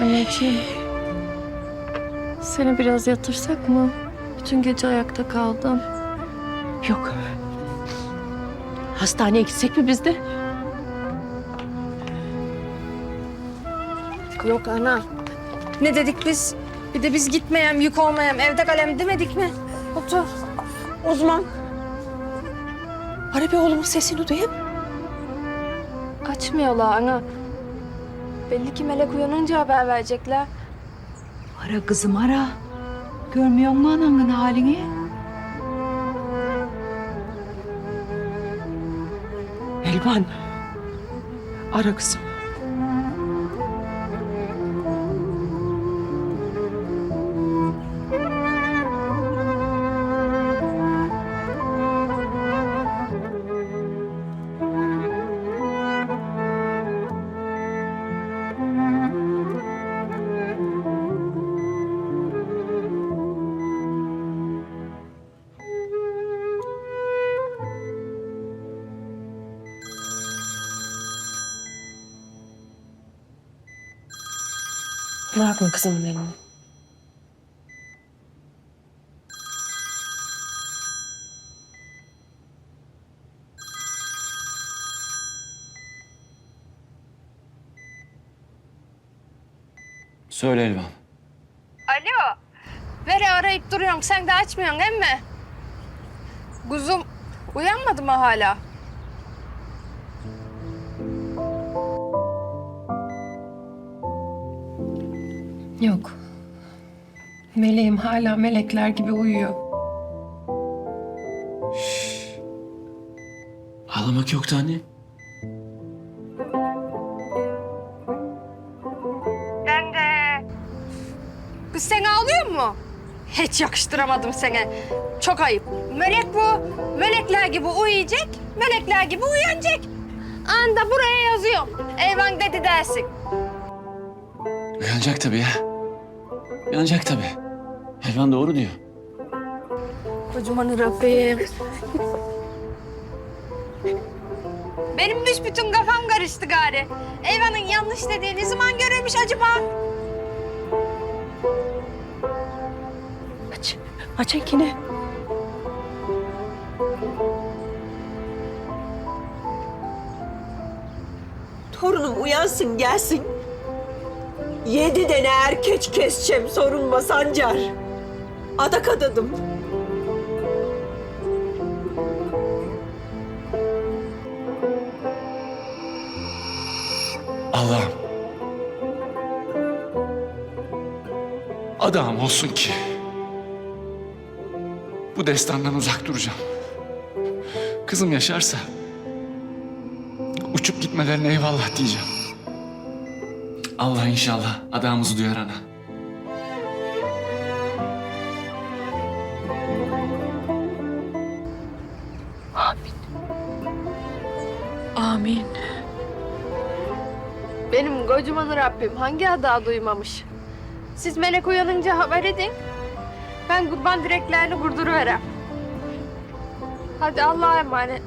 Anneciğim. Seni biraz yatırsak mı? Bütün gece ayakta kaldım. Yok. Hastaneye gitsek mi biz de? Yok ana. Ne dedik biz? Bir de biz gitmeyem, yük olmayam, evde kalem demedik mi? Otur. Uzman. Ara bir oğlumun sesini duyayım. Açmıyorlar ana. Belli ki Melek uyanınca haber verecekler. Ara kızım ara. Görmüyor musun ananın halini? Elvan. Ara kızım. Bırakma kızımın elini. Söyle Elvan. Alo. Vere arayıp duruyorsun. Sen de açmıyorsun değil mi? Kuzum uyanmadı mı hala? Yok. Meleğim hala melekler gibi uyuyor. Ağlamak yoktu anne. Ben de. Kız sen ağlıyor mu? Hiç yakıştıramadım sana. Çok ayıp. Melek bu. Melekler gibi uyuyacak, melekler gibi uyanacak. Anda buraya yazıyorum. Eyvan dedi dersin. Uyanacak tabii ya. Uyanacak tabii. Elvan doğru diyor. Kocaman Rabbim. Benim büsbütün kafam karıştı gari. Eyvan'ın yanlış dediğini zaman görürmüş acaba? Aç. Aç Ekin'i. Torunum uyansın gelsin. Yedi tane erkeç keseceğim sorulma Sancar. Adak adadım. Allah'ım. Adam olsun ki. Bu destandan uzak duracağım. Kızım yaşarsa uçup gitmelerine eyvallah diyeceğim. Allah inşallah adamımızı duyar ana. Amin. Benim kocaman Rabbim hangi ada duymamış? Siz melek uyanınca haber edin. Ben kurban direklerini kurduruverem. Hadi Allah'a emanet.